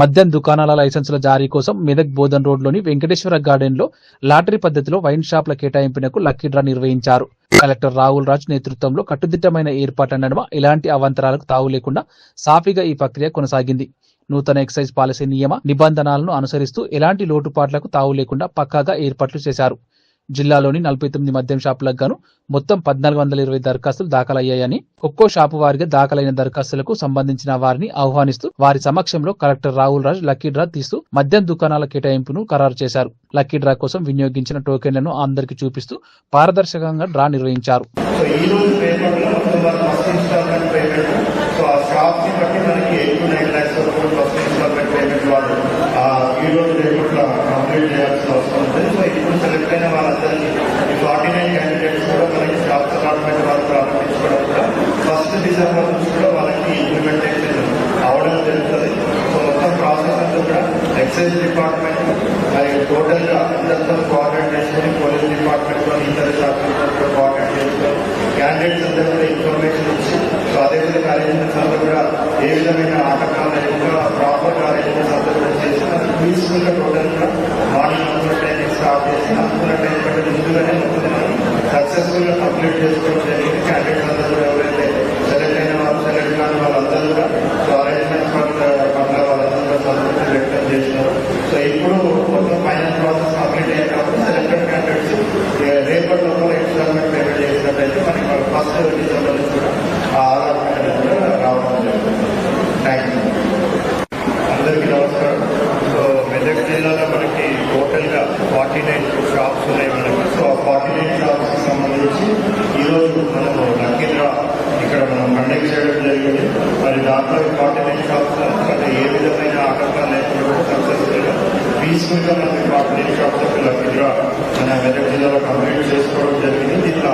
మద్యం దుకాణాల లైసెన్సుల జారీ కోసం మెదక్ బోధన్ రోడ్లోని వెంకటేశ్వర గార్డెన్లో లాటరీ పద్ధతిలో వైన్ షాప్ల కేటాయింపునకు లక్కీ డ్రా నిర్వహించారు. కలెక్టర్ రాహుల్ రాజ్ నేతృత్వంలో కట్టుదిట్టమైన ఏర్పాట్ల నడుమ ఎలాంటి అవాంతరాలకు తావు లేకుండా సాఫీగా ఈ ప్రక్రియ కొనసాగింది. నూతన ఎక్సైజ్ పాలసీ నియమ నిబంధనలను అనుసరిస్తూ ఎలాంటి లోటుపాట్లకు తావు లేకుండా పక్కాగా ఏర్పాట్లు చేశారు. జిల్లాలోని నలభై తొమ్మిది మద్యం షాపులకు గాను మొత్తం పద్నాలుగు వందల ఇరవై దరఖాస్తులు దాఖలయ్యాయని ఒక్కో షాపు వారిగా దాఖలైన దరఖాస్తులకు సంబంధించిన వారిని ఆహ్వానిస్తూ వారి సమక్షంలో collector Rahul Raj lucky draw తీస్తూ మద్యం దుకాణాల కేటాయింపును ఖరారు చేశారు. లక్కీ డ్రా కోసం వినియోగించిన టోకెన్లను అందరికీ చూపిస్తూ పారదర్శకంగా డ్రా నిర్వహించారు. సో ఫార్టీ నైన్ క్యాండిడేట్స్ కూడా మనకి స్టాఫ్ అలాట్మెంట్ వాళ్ళు ప్రారంభించుకోవడం కూడా ఫస్ట్ డిసెంబర్ నుంచి కూడా వాళ్ళకి ఇంప్లిమెంటేషన్ అవడం జరుగుతుంది. సో మొత్తం ప్రాసెస్ అంతా కూడా ఎక్సైజ్ డిపార్ట్మెంట్ అలాగే టోటల్గా అందరితో కోఆర్డినేట్ చేసుకుని పోలీస్ డిపార్ట్మెంట్లో ఇతర శాఖలతో కూడా కోఆర్డినేట్ చేసుకొని క్యాండిడేట్స్ అందరూ కూడా ఇన్ఫర్మేషన్ ఇచ్చి సో అదేవిధంగా అరేంజ్మెంట్స్ అంతా కూడా ఏ విధమైన ఆటకాలు లేకుండా ప్రాపర్ అరేంజ్మెంట్స్ అంతా కూడా చేసి మనకి పీస్ఫుల్గా టోటల్గా మార్నింగ్ అనుకున్న టైం స్టార్ట్ చేసి అనుకున్న టైం కంటే ముందుగానే మొత్తం మనం సక్సెస్ఫుల్గా కంప్లీట్ చేసుకోవడం జరిగింది క్యాండిడేట్స్ అందరూ కూడా ఎవరైతే సెలెక్ట్ అయిన వాళ్ళు సెలెక్ట్ కాని వాళ్ళందరూ కూడా సో అరేంజ్మెంట్స్ పట్ల పట్ల వాళ్ళందరూ కూడా సంతృప్తి వ్యక్తం చేసినారు సో ఇప్పుడు మొత్తం ఫైనల్ ప్రాసెస్ కంప్లీట్ అయ్యాక కాబట్టి సెలెక్టెడ్ క్యాండిడేట్స్ రేపటి లోపల ఇన్స్టాల్మెంట్ పేమెంట్ చేసినట్టయితే మనకి ఫస్ట్ డిసెంబర్ నుంచి కూడా ఆ అలాట్మెంట్ అనేది కూడా రావడం జరుగుతుంది థ్యాంక్ యూ అందరికీ నమస్కారం సో మెదక్ జిల్లాలో మనకి టోటల్గా ఫార్టీ నైన్ షాప్స్ ఉన్నాయి మనకి సో ఆ సంబంధించి ఈరోజు రోజు మనము లక్కీ ఇక్కడ మనం కండక్ట్ చేయడం జరిగింది. మరి దాంట్లో ఫార్టీ షాప్స్ అంటే ఏ విధమైన ఆటంకం లేకుండా సక్సెస్ఫుల్గా మనకి ఫార్టీ షాప్స్ లక్కీ మన మెదక్ జిల్లాలో కంప్లీట్ చేసుకోవడం జరిగింది. దీంట్లో